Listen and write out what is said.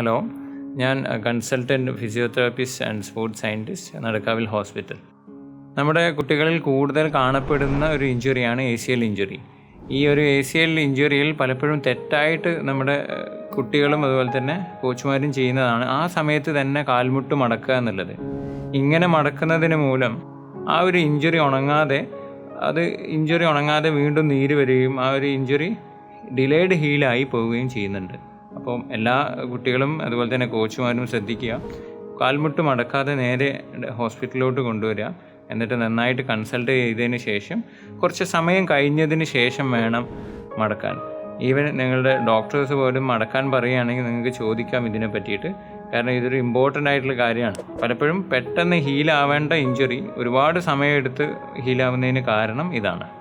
Hello. ഞാൻ consultant physiotherapist and sports scientist നടക്കാവിൽ hospital. നമ്മുടെ കുട്ടികളിൽ കൂടുതൽ കാണപ്പെടുന്ന ഒരു ഇഞ്ചുറിയാണ് എ സി എൽ ഇഞ്ചുറി. ഈ ഒരു എ സി എൽ ഇഞ്ചുറിയിൽ പലപ്പോഴും തെറ്റായിട്ട് നമ്മുടെ കുട്ടികളും അതുപോലെ തന്നെ കോച്ചുമാരും ചെയ്യുന്നതാണ് ആ സമയത്ത് തന്നെ കാൽമുട്ട് മടക്കുക എന്നുള്ളത്. ഇങ്ങനെ മടക്കുന്നതിന് മൂലം ആ ഒരു ഇഞ്ചുറി ഉണങ്ങാതെ അത് ഇഞ്ചുറി ഉണങ്ങാതെ വീണ്ടും നീര് വരികയും ആ ഒരു ഇഞ്ചുറി ഡിലേഡ് ഹീലായി പോവുകയും ചെയ്യുന്നുണ്ട്. അപ്പം എല്ലാ കുട്ടികളും അതുപോലെ തന്നെ കോച്ചുമാരും ശ്രദ്ധിക്കുക. കാൽമുട്ട് മടക്കാതെ നേരെ ഹോസ്പിറ്റലിലോട്ട് കൊണ്ടുവരിക. എന്നിട്ട് നന്നായിട്ട് കൺസൾട്ട് ചെയ്തതിന് ശേഷം കുറച്ച് സമയം കഴിഞ്ഞതിന് ശേഷം വേണം മടക്കാൻ. ഈവൻ നിങ്ങളുടെ ഡോക്ടേഴ്സ് പോലും മടക്കാൻ പറയുകയാണെങ്കിൽ നിങ്ങൾക്ക് ചോദിക്കാം ഇതിനെ പറ്റിയിട്ട്. കാരണം ഇതൊരു ഇമ്പോർട്ടന്റ് ആയിട്ടുള്ള കാര്യമാണ്. പലപ്പോഴും പെട്ടെന്ന് ഹീലാവേണ്ട ഇഞ്ചുറി ഒരുപാട് സമയമെടുത്ത് ഹീലാവുന്നതിന് കാരണം ഇതാണ്.